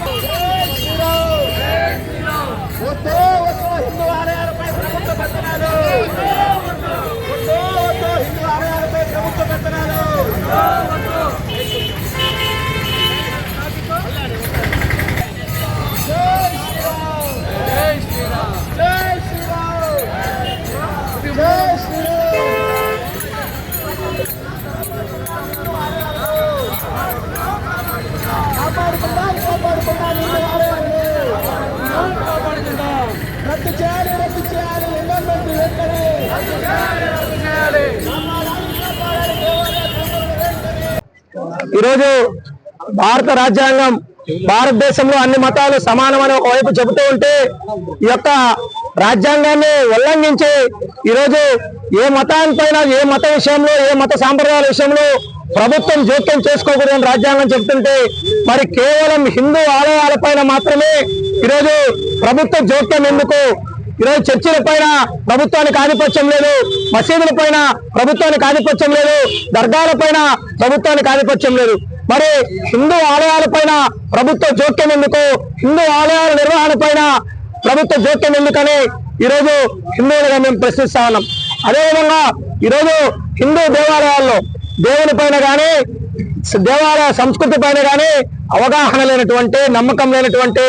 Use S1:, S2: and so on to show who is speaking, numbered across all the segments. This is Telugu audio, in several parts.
S1: Votou, votou, votou, ఈరోజు భారత రాజ్యాంగం భారతదేశంలో అన్ని మతాలు సమానమని ఒకవైపు చెబుతూ ఉంటే ఈ యొక్క రాజ్యాంగాన్ని ఉల్లంఘించి ఈరోజు ఏ మతానిపైన ఏ మత విషయంలో ఏ మత సాంప్రదాయాల విషయంలో ప్రభుత్వం జోక్యం చేసుకోకూడదని రాజ్యాంగం చెబుతుంటే మరి కేవలం హిందూ ఆలయాలపైన మాత్రమే ఈరోజు ప్రభుత్వ జోక్యం ఎందుకు? ఈరోజు చర్చిల పైన ప్రభుత్వానికి ఆధిపత్యం లేదు మసీదుల పైన ప్రభుత్వానికి ఆధిపత్యం లేదు దర్గాల పైన ప్రభుత్వానికి ఆధిపత్యం లేదు. మరి హిందూ ఆలయాల పైన ప్రభుత్వ జోక్యం ఎందుకు? హిందూ ఆలయాల నిర్వహణ పైన ప్రభుత్వ జోక్యం ఎందుకని ఈరోజు హిందువులుగా మేము ప్రశ్నిస్తా ఉన్నాం. అదేవిధంగా ఈరోజు హిందూ దేవాలయాల్లో దేవుని పైన కానీ దేవాలయ సంస్కృతి పైన కానీ అవగాహన లేనటువంటి నమ్మకం లేనటువంటి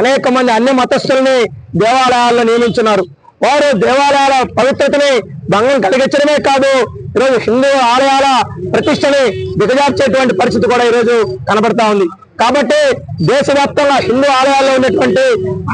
S1: అనేక మంది అన్ని మతస్థుల్ని దేవాలయాల్లో నియమించున్నారు వారు దేవాలయాల పవిత్రతని భంగం కలిగించడమే కాదు ఈరోజు హిందూ ఆలయాల ప్రతిష్టని దిగజార్చేటువంటి పరిస్థితి కూడా ఈరోజు కనబడతా ఉంది. కాబట్టి దేశవ్యాప్తంగా హిందూ ఆలయాల్లో ఉన్నటువంటి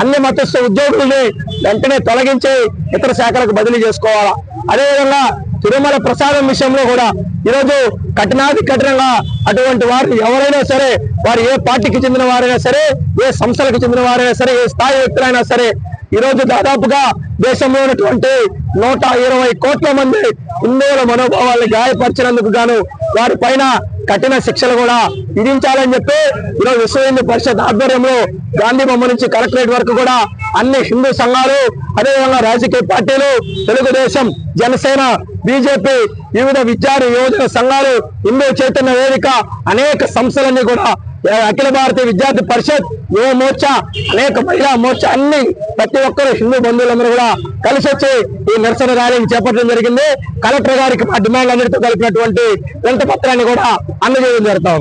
S1: అన్ని మతస్థ ఉద్యోగుల్ని వెంటనే తొలగించి ఇతర శాఖలకు బదిలీ చేసుకోవాలా. అదేవిధంగా తిరుమల ప్రసాదం విషయంలో కూడా ఈరోజు కఠినాది కఠినంగా అటువంటి వారు ఎవరైనా సరే వారు ఏ పార్టీకి చెందిన వారైనా సరే ఏ సంస్థలకు చెందిన వారైనా సరే ఏ స్థాయి వ్యక్తులైనా సరే ఈ రోజు దాదాపుగా దేశంలో ఉన్నటువంటి నూట ఇరవై కోట్ల మంది హిందువుల మనోభావాలను గాయపరిచినందుకు గాను వారి పైన కఠిన శిక్షలు కూడా విధించాలని చెప్పి ఈరోజు విశ్వ హిందూ పరిషత్ ఆధ్వర్యంలో గాంధీ బొమ్మ నుంచి కలెక్టరేట్ వరకు కూడా అన్ని హిందూ సంఘాలు అదేవిధంగా రాజకీయ పార్టీలు తెలుగుదేశం జనసేన బీజేపీ వివిధ విద్యార్థి యువజన సంఘాలు హిందూ చైతన్య వేదిక అనేక సంస్థలన్నీ కూడా అఖిల భారతీయ విద్యార్థి పరిషత్ యువ మోర్చా అనేక మహిళా మోర్చా అన్ని ప్రతి ఒక్కరు హిందూ బంధువులందరూ కూడా కలిసి వచ్చి ఈ నిరసన ర్యాలీని చేపట్టడం జరిగింది. కలెక్టర్ గారికి మా డిమాండ్ అన్నిటితో కలిపినటువంటి వింత పత్రాన్ని కూడా అందజేయడం జరుగుతాం.